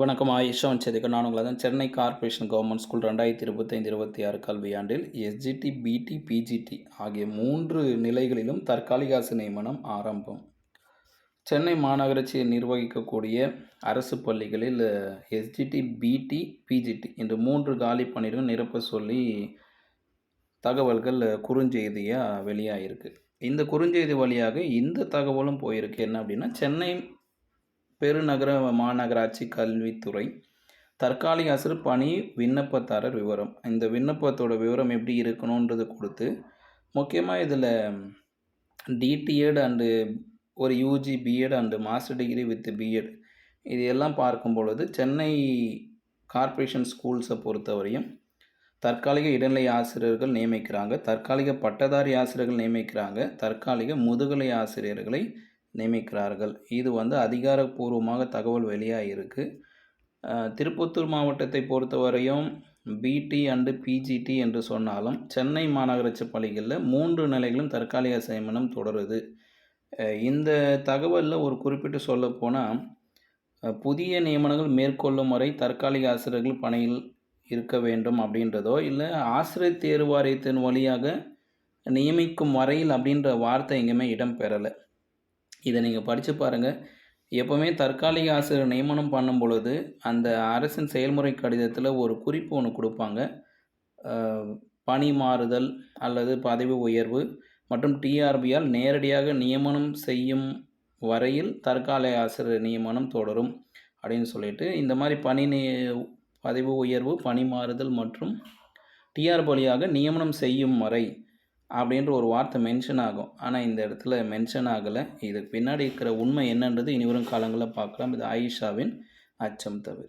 வணக்கம் ஆயிஷா வச்சதுக்கு நான் உங்களை தான் சென்னை கார்ப்பரேஷன் கவர்மெண்ட் ஸ்கூல் ரெண்டாயிரத்தி இருபத்தைந்து இருபத்தி ஆறு கல்வியாண்டில் எஸ்ஜிடி பிடி பிஜிடி ஆகிய மூன்று நிலைகளிலும் தற்காலிக அரசு நியமனம் ஆரம்பம். சென்னை மாநகராட்சியை நிர்வகிக்கக்கூடிய அரசு பள்ளிகளில் எஸ்ஜிடி பிடி பிஜிடி இந்த மூன்று காலி பணியிடம் நிரப்ப சொல்லி தகவல்கள் குறுஞ்செய்தியாக வெளியாகிருக்கு இந்த குறுஞ்செய்தி வழியாக இந்த தகவலும் போயிருக்கு. என்ன அப்படின்னா சென்னை பெருநகர மாநகராட்சி கல்வித்துறை. தற்காலிக ஆசிரியர் பணி விண்ணப்பதாரர் விவரம். இந்த விண்ணப்பத்தோட விவரம் எப்படி இருக்கணுன்றது கொடுத்து முக்கியமாக இதில் டிடிஎட் அண்டு ஒரு UG BEd and master degree with BEd இது எல்லாம் பார்க்கும் பொழுது சென்னை கார்ப்பரேஷன் ஸ்கூல்ஸை பொறுத்தவரையும் தற்காலிக இடைநிலை ஆசிரியர்கள் நியமிக்கிறாங்க. தற்காலிக பட்டதாரி ஆசிரியர்கள் நியமிக்கிறாங்க. தற்காலிக முதுகலை ஆசிரியர்களை நியமிக்கிறார்கள். இது வந்து அதிகாரப்பூர்வமாக தகவல் வெளியாகிருக்கு திருப்பத்தூர் மாவட்டத்தை பொறுத்தவரையும் பிடி அண்டு பிஜிடி என்று சொன்னாலும் சென்னை மாநகராட்சி பள்ளிகளில் மூன்று நிலைகளும் தற்காலிக சேமனம் தொடருது. இந்த தகவலில் ஒரு குறிப்பிட்டு சொல்லப்போனால் புதிய நியமனங்கள் மேற்கொள்ளும் வரை தற்காலிக ஆசிரியர்கள் பணியில் இருக்க வேண்டும் அப்படின்றதோ இல்லை ஆசிரியர் தேர்வாரியத்தின் வழியாக நியமிக்கும் வரையில் அப்படின்ற வார்த்தை எங்கேயுமே இடம் பெறலை இதை நீங்கள் படித்து பாருங்கள் எப்போவுமே தற்காலிக ஆசிரியர் நியமனம் பண்ணும் பொழுது அந்த அரசின் செயல்முறை கடிதத்தில் ஒரு குறிப்பு ஒன்று கொடுப்பாங்க. பணி மாறுதல் அல்லது பதவி உயர்வு மற்றும் டிஆர்பியால் நேரடியாக நியமனம் செய்யும் வரையில் தற்காலிக ஆசிரியர் நியமனம் தொடரும் அப்படின்னு சொல்லிட்டு இந்த மாதிரி பணி பதவி உயர்வு பணி மாறுதல் மற்றும் டிஆர் வழியாக நியமனம் செய்யும் வரை அப்படின்ற ஒரு வார்த்தை மென்ஷன் ஆகும். ஆனால் இந்த இடத்துல மென்ஷன் ஆகலை. இதுக்கு பின்னாடி இருக்கிற உண்மை என்னன்றது இனி வரும் காலங்களில் பார்க்கலாம். இது ஆயிஷாவின் அச்சம் தவிர.